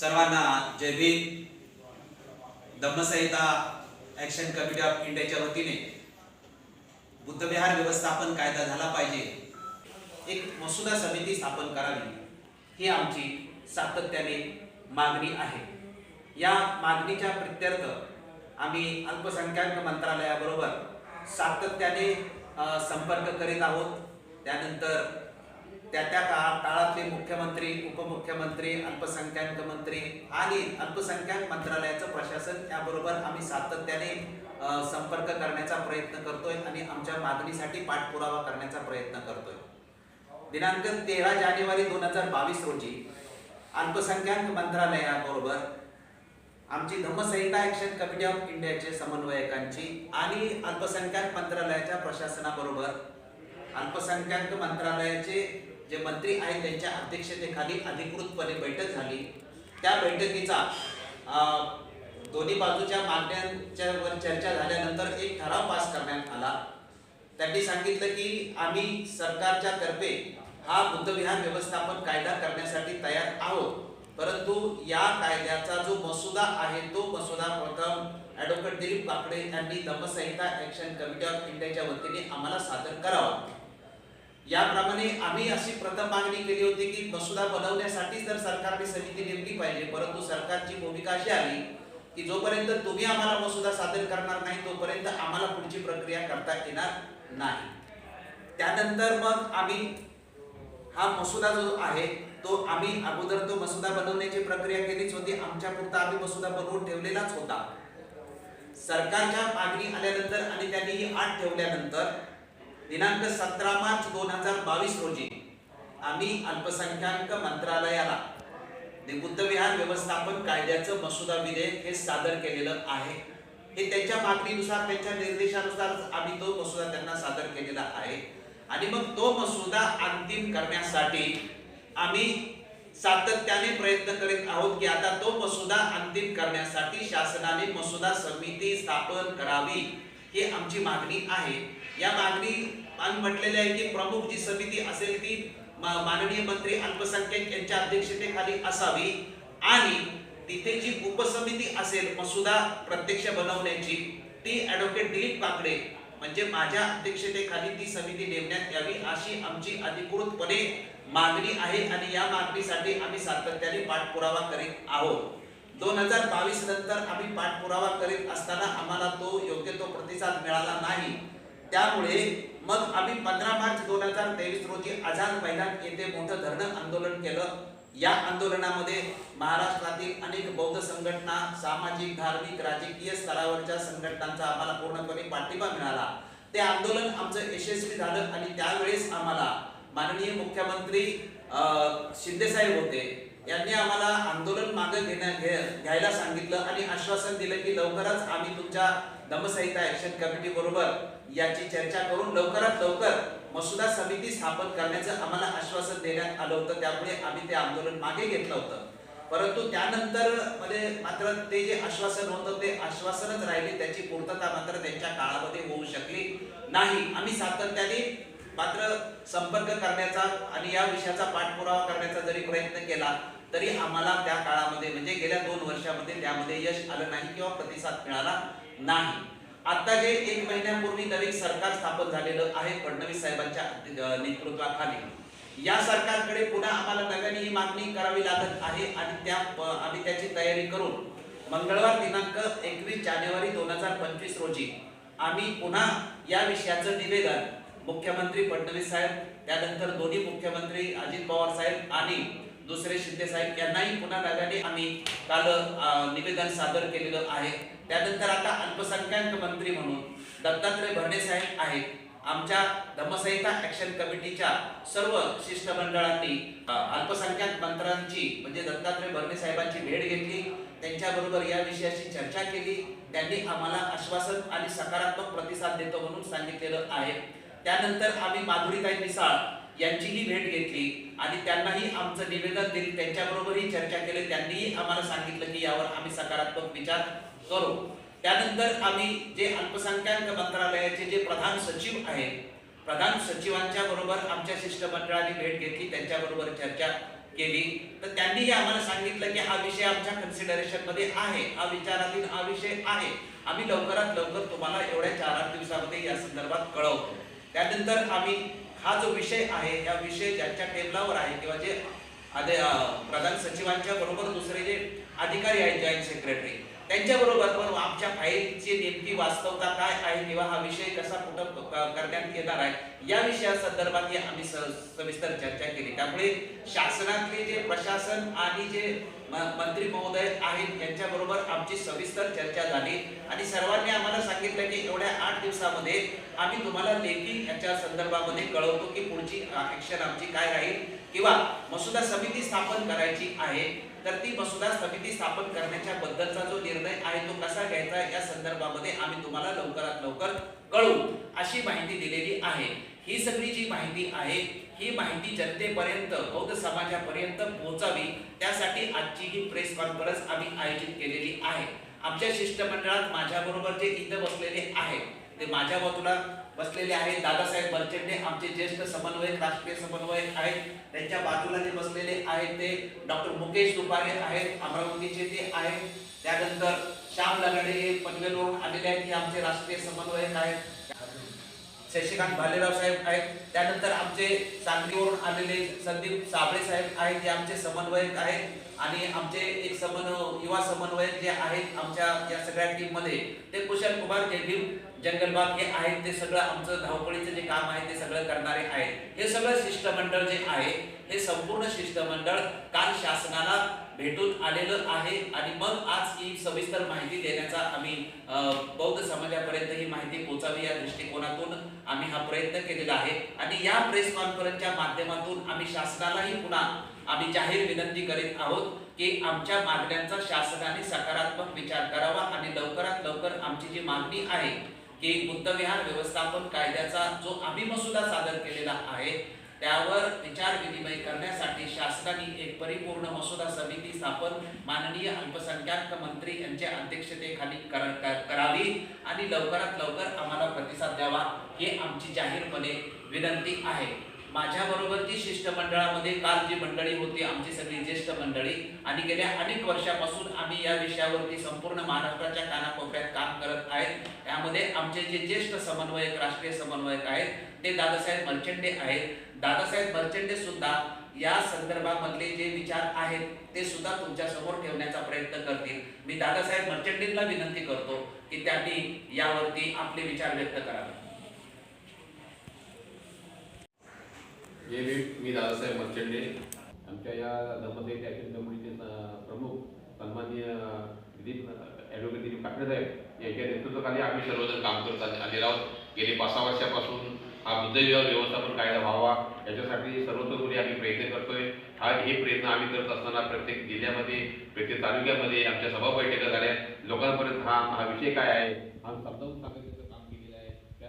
सर्वांना जय Bhim. Dhammasanhita action committee of इंडियाच्या वतीने बुद्धविहार व्यवस्थापन कायदा झाला पाहिजे. एक मसुदा समिती स्थापन करावी. ही आमची सातत्याने मागणी आहे. या मागणीच्या प्रत्यर्थ आम्ही अल्पसंख्याक मंत्रालयाबरोबर सातत्याने संपर्क करीत आहोत. त्यानंतर त्या त्या काळा काळातले मुख्यमंत्री उपमुख्यमंत्री अल्पसंख्याक मंत्री आणि अल्पसंख्याक मंत्रालयाचं प्रशासन याबरोबर आम्ही सातत्याने संपर्क करण्याचा प्रयत्न करतोय आणि आमच्या मागणीसाठी पाठपुरावा करण्याचा प्रयत्न करतोय. दिनांक तेरा जानेवारी दोन हजार बावीस रोजी अल्पसंख्याक मंत्रालयाबरोबर आमची धम्मसंहिता ॲक्शन कमिटी ऑफ इंडियाचे समन्वयकांची आणि अल्पसंख्याक मंत्रालयाच्या प्रशासनाबरोबर अल्पसंख्याक मंत्रालयाचे जे मंत्री आहेत त्यांच्या अध्यक्षतेखाली अधिकृतपणे बैठक झाली. त्या बैठकीचा दोन्ही बाजूच्या मागण्यांच्या वर चर्चा झाल्यानंतर एक ठराव पास करण्यात आला. त्यांनी सांगितलं की आम्ही सरकारच्या तर्फे हा बुद्धविहार व्यवस्थापन कायदा करण्यासाठी तयार आहोत. परंतु या कायद्याचा जो मसुदा आहे तो मसुदा प्रथम ॲडव्होकेट दिलीप काकडे यांनी दमसंहिता ऍक्शन कमिटी ऑफ इंडियाच्या वतीने आम्हाला सादर करावा. याप्रमाणे आम्ही अशी प्रथम मागणी केली होती की मसुदा बनवण्यासाठी जर सरकारने समिती नेमली पाहिजे परंतु सरकारची भूमिका अशी आली की जोपर्यंत तुम्ही आम्हाला मसुदा सादर करणार नाही तोपर्यंत आम्हाला पुढची प्रक्रिया करता येणार नाही. त्यानंतर मग आम्ही हा मसुदा जो आहे तो आम्ही अगोदर तो मसुदा बनवण्याची प्रक्रिया केलीच होती. आमच्या पुरता आम्ही मसुदा बनवून ठेवलेलाच होता. सरकारच्या मागणी आल्यानंतर आणि त्यांनी ही आठ ठेवल्यानंतर दिनांक सतरा मार्च दोन हजार बावीस रोजी आम्ही अल्पसंख्याक मंत्रालयाला बुद्धविहार व्यवस्थापन कायद्याचं मसुदा विधेयक हे सादर केलेलं आहे. हे त्यांच्या मागणीनुसार त्यांच्या निर्देशानुसार आम्ही तो मसुदा त्यांना सादर केलेला आहे. आणि मग तो मसुदा अंतिम करण्यासाठी आम्ही सातत्याने प्रयत्न करीत आहोत की आता तो मसुदा अंतिम करण्यासाठी शासनाने मसुदा समिती स्थापन करावी ही आमची मागणी आहे. या मागणी आम्ही म्हटलेले आहे की प्रमुख जी समिती असेल ती माननीय मंत्री अल्पसंख्याक यांच्या अध्यक्षतेखाली असावी आणि तिथे जी उपसमिती असेल मसुदा प्रत्यक्ष बनवण्याची ती ऍडव्होकेट दिलीप काकडे म्हणजे माझ्या अध्यक्षतेखाली ती समिती नेमण्यात यावी अशी आमची अधिकृतपणे मागणी आहे आणि या मागणीसाठी आम्ही सातत्याने पाठपुरावा करीत आहोत. दोन हजार बावीस नंतर आम्ही पाठपुरावा करीत असताना आम्हाला तो योग्य तो प्रतिसाद मिळाला नाही. त्यामुळे मग आम्ही पंधरा मार्च दोन हजार तेवीस रोजी आझाद मैदान येथे मोठं धरणं आंदोलन केलं. या आंदोलनामध्ये महाराष्ट्रातील अनेक बौद्ध संघटना सामाजिक धार्मिक राजकीय स्तरावरच्या संघटनांचा आम्हाला पूर्णपणे पाठिंबा मिळाला. ते आंदोलन आमचं यशस्वी झालं आणि त्यावेळेस आम्हाला माननीय मुख्यमंत्री शिंदेसाहेब होते. यांनी आम्हाला आंदोलन मागे घेण्या घे- घ्यायला सांगितलं आणि आश्वासन दिलं की लवकरच आम्ही तुमच्या दमसहिता ऍक्शन कमिटी बरोबर याची चर्चा करून लवकरात लवकर मसुदा समिती स्थापन करण्याचं आम्हाला आश्वासन देण्यात आलं होतं. त्यामुळे आम्ही ते आंदोलन मागे घेतलं होतं. परंतु त्यानंतरमध्ये मात्र ते जे आश्वासन होतं ते आश्वासनच राहिले. त्याची पूर्तता मात्र त्यांच्या काळामध्ये होऊ शकली नाही. आम्ही सातत्याने मात्र संपर्क करण्याचा आणि या विषयाचा पाठपुरावा करण्याचा जरी प्रयत्न केला तरी आम्हाला त्या काळामध्ये म्हणजे गेल्या दोन वर्षामध्ये त्यामध्ये यश आलं नाही किंवा प्रतिसाद मिळाला नाही. आता जे एक महिन्यापूर्वी नवीन सरकार स्थापन झालेलं आहे फडणवीस साहेबांच्या नेतृत्वाखाली. या सरकारकडे पुन्हा आम्हाला नव्याने ही मागणी करावी लागत आहे आणि त्या आम्ही त्याची तयारी करून मंगळवार दिनांक एकवीस जानेवारी दोन हजार पंचवीस रोजी आम्ही पुन्हा या विषयाचं निवेदन मुख्यमंत्री फडणवीस साहेब त्यानंतर दोन्ही मुख्यमंत्री अजित पवार साहेब आणि दुसरे शिंदे साहेब यांनाही पुन्हा नव्याने आम्ही काल निवेदन सादर केलेलं आहे. त्यानंतर आता अल्पसंख्याक मंत्री म्हणून दत्तात्रय भरणे साहेब आहेत. आमच्या धम्मसंहिता ऍक्शन कमिटीच्या सर्व शिष्टमंडळांनी अल्पसंख्याक मंत्र्यांची म्हणजे दत्तात्रय भरणे साहेबांची भेट घेतली. त्यांच्याबरोबर या विषयाची चर्चा केली. त्यांनी आम्हाला आश्वासन आणि सकारात्मक प्रतिसाद देतो म्हणून सांगितलेलं आहे. त्यानंतर आम्ही माधुरीताई मिसाळ यांचीही भेट घेतली आणि त्यांनाही आमचं निवेदन दिले. त्यांच्याबरोबरही चर्चा केली. त्यांनीही आम्हाला सांगितलं की यावर आम्ही सकारात्मक विचार करू. त्यानंतर आम्ही जे अल्पसंख्याक मंत्रालयाचे जे प्रधान सचिव आहेत प्रधान सचिवांच्या बरोबर आमच्या शिष्टमंडळाने भेट घेतली. त्यांच्याबरोबर चर्चा केली. तर त्यांनीही आम्हाला सांगितलं की हा विषय आमच्या कन्सिडरेशनमध्ये आहे. हा विचाराधीन हा विषय आहे. आम्ही लवकरात लवकर तुम्हाला एवढ्या चार आठ दिवसामध्ये या संदर्भात कळवतो. त्यानंतर आम्ही हा जो विषय आहे या विषय ज्यांच्या टेबलावर आहे किंवा जे आदे प्रधान सचिवांच्या बरोबर दुसरे जे अधिकारी आहेत जॉईंट सेक्रेटरी त्यांच्या बरोबर पण आमच्या फाईलची नेमकी वास्तवता काय आहे किंवा हा विषय कसा कुठं करण्यात येणार आहे या विषया संदर्भात आम्ही सविस्तर चर्चा केली. त्यामुळे शासनातले जे प्रशासन आणि जे मंत्री महोदय आहेत यांच्याबरोबर आमची सविस्तर चर्चा झाली. आणि सर्वांनी आम्हाला सांगितलं की एवढ्या आठ दिवसामध्ये आम्ही तुम्हाला लेखी याच्या संदर्भामध्ये कळवतो की पुढची ॲक्शन आमची काय राहील. किंवा मसुदा समिती स्थापन करायची आहे तर ती मसुदा समिती स्थापन करण्याच्या बद्दलचा जो निर्णय आहे तो कसा घ्यायचा या संदर्भामध्ये आम्ही तुम्हाला लवकरात लवकर कळवू अशी माहिती दिलेली आहे. ही सगळी जी माहिती आहे ही माहिती जनतेपर्यंत बौद्ध समाजापर्यंत पोहोचावी त्यासाठी आजची ही प्रेस कॉन्फरन्स आम्ही आयोजित केलेली आहे. आमच्या शिष्टमंडळात माझ्याबरोबर जे इथं बसलेले आहेत ते माझ्या बाजूला बसलेले आहेत. दादासाहेब बर्चेंडे आमचे ज्येष्ठ समन्वयक राष्ट्रीय समन्वयक आहेत. त्यांच्या बाजूला जे बसलेले आहेत ते डॉक्टर मुकेश दुपारे आहेत अमरावतीचे ते आहेत. त्यानंतर श्याम लगडे हे पनवेलवरून आलेले आहेत. हे आमचे राष्ट्रीय समन्वयक आहेत. शशिकांत भालेराव साहेब आहेत. त्यानंतर आमचे सांगलीवरून आलेले संदीप साबळे साहेब आहेत. जे आमचे समन्वयक आहेत. आणि आमचे एक समन्वय युवा समन्वयक जे आहेत आमच्या या सगळ्या टीममध्ये ते कुशल कुमार जयभीम जंगलबाग हे आहेत ते सगळं आमचं धावपळीचं जे काम आहे ते सगळं करणारे आहेत. हे सगळं शिष्टमंडळ जे आहे हे संपूर्ण शिष्टमंडळ काल शासनाला भेटून आलेलं आहे आणि मग आज ही सविस्तर माहिती देण्याचा आम्ही बौद्ध समाजापर्यंत ही माहिती पोहोचावी या दृष्टिकोनातून आम्ही हा प्रयत्न केलेला आहे. आणि या प्रेस कॉन्फरन्सच्या माध्यमातून आम्ही शासनालाही पुन्हा आम्ही जाहीर विनंती करीत आहोत की आमच्या मागण्यांचा शासनाने सकारात्मक विचार करावा आणि लवकरात लवकर आमची जी मागणी आहे की बुद्धविहार व्यवस्थापन कायद्याचा जो आम्ही मसुदा सादर केलेला आहे त्यावर विचार विनिमय करण्यासाठी शासनाने एक परिपूर्ण मसुदा समिती स्थापन माननीय अल्पसंख्याक मंत्री यांच्या अध्यक्षतेखाली कर- कर- करावी आणि लवकरात लवकर आम्हाला प्रतिसाद द्यावा ही आमची जाहीरपणे विनंती आहे. माझ्या बरोबर जी शिष्टमंडळामध्ये काल जी मंडळी होती आमची सगळी ज्येष्ठ मंडळी आणि गेल्या अनेक वर्षापासून आम्ही या विषयावरती संपूर्ण महाराष्ट्राच्या कानाकोपऱ्यात काम करत आहेत. त्यामध्ये आमचे जे ज्येष्ठ समन्वयक राष्ट्रीय समन्वयक आहेत ते दादासाहेब मर्चंडे आहेत. दादासाहेब मर्चंडे सुद्धा या संदर्भामधले जे विचार आहेत ते सुद्धा तुमच्यासमोर ठेवण्याचा प्रयत्न करतील. मी दादासाहेब मर्चंडेंना विनंती करतो की त्यांनी यावरती आपले विचार व्यक्त करावे. हे मी मी दादासाहेब मर्चंडे आमच्या या धर्मसाहित्य ॲक्शन कमिटीचे प्रमुख सन्माननीय दिलीप ॲडव्होकेट दिलीप काकडे साहेब यांच्या नेतृत्वाखाली आम्ही सर्वजण काम करत आलेलो आहोत. गेले पाच सहा वर्षापासून हा बुद्धविहार व्यवस्थापन कायदा व्हावा याच्यासाठी सर्वतोपरी आम्ही प्रयत्न करतोय. हा हे प्रयत्न आम्ही करत असताना प्रत्येक जिल्ह्यामध्ये प्रत्येक तालुक्यामध्ये आमच्या सभा बैठका झाल्या. लोकांपर्यंत हा हा विषय काय आहे हा समजावून सांगायचं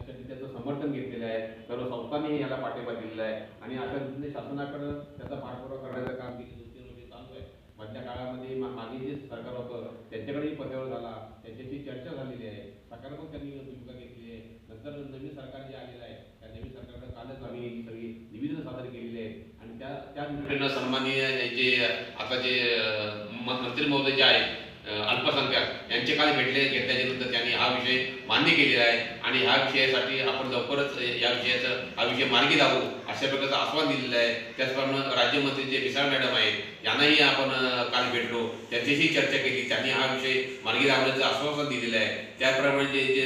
त्यासाठी त्याचं समर्थन घेतलेलं आहे. सर्व संस्थांनी याला पाठिंबा दिलेला आहे. आणि अशा रीतीने शासनाकडे त्याचा पाठपुरावा करण्याचं काम गेली दोन तीन वर्षे चालू आहे. मधल्या काळामध्ये मागे जे सरकार होतं त्यांच्याकडेही पत्रावर झाला. त्यांच्याशी चर्चा झालेली आहे. सकारात्मक त्यांनी भूमिका घेतली आहे. नंतर नवीन सरकार जे आलेलं आहे त्या नवीन सरकारकडे कालच आम्ही सगळी निवेदन सादर केलेली आहे. आणि त्या त्या सन्माननीय जे आता जे मंत्री महोदय जे आहेत अल्पसंख्याक यांचे काल भेटले घेतल्याच्यानंतर त्यांनी हा विषय मान्य केलेला आहे. आणि ह्या विषयासाठी आपण लवकरच या विषयाचं हा विषय मार्गी लागू अशा प्रकारचं आस्वाद दिलेलं आहे. त्याचप्रमाणे राज्यमंत्री जे विसाळ मॅडम आहेत यांनाही आपण काल भेटलो. त्यांच्याशी चर्चा केली. त्यांनी हा विषय मार्गी लावण्याचं आश्वासन दिलेलं आहे. त्याचप्रमाणे जे जे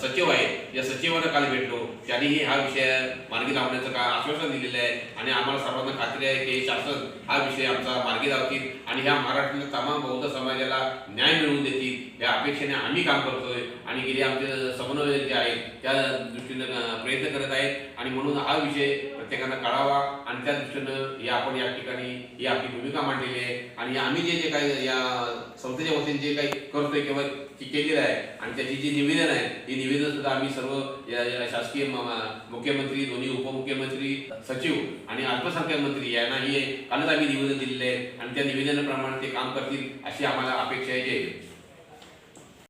सचिव आहेत या सचिवांना काल भेटलो. त्यांनीही हा विषय मार्गी लावण्याचं का आश्वासन दिलेलं आहे. आणि आम्हाला सर्वांना खात्री आहे की शासन हा विषय आमचा मार्गी लावतील आणि ह्या महाराष्ट्रातील तमाम बौद्ध समाजाला न्याय मिळवून देतील. या अपेक्षेने आम्ही काम करतोय आणि गेले आमचे समन्वयक जे आहेत त्या दृष्टीने प्रयत्न करत आहेत. आणि म्हणून हा विषय प्रत्येकानं कळावा आणि त्या दृष्टीनं या आपण या ठिकाणी ही आपली भूमिका मांडलेली आहे. आणि आम्ही जे जे काही या संस्थेच्या वतीने जे काही करतोय किंवा केलेलं आहे आणि त्याची जी निवेदन आहे ही निवेदन सुद्धा आम्ही सर्व या या शासकीय मुख्यमंत्री दोन्ही उपमुख्यमंत्री सचिव आणि अल्पसंख्याक मंत्री यांना यांनाही कालच आम्ही निवेदन दिलेलं आहे. आणि त्या निवेदनाप्रमाणे ते काम करतील अशी आम्हाला अपेक्षा आहे. जय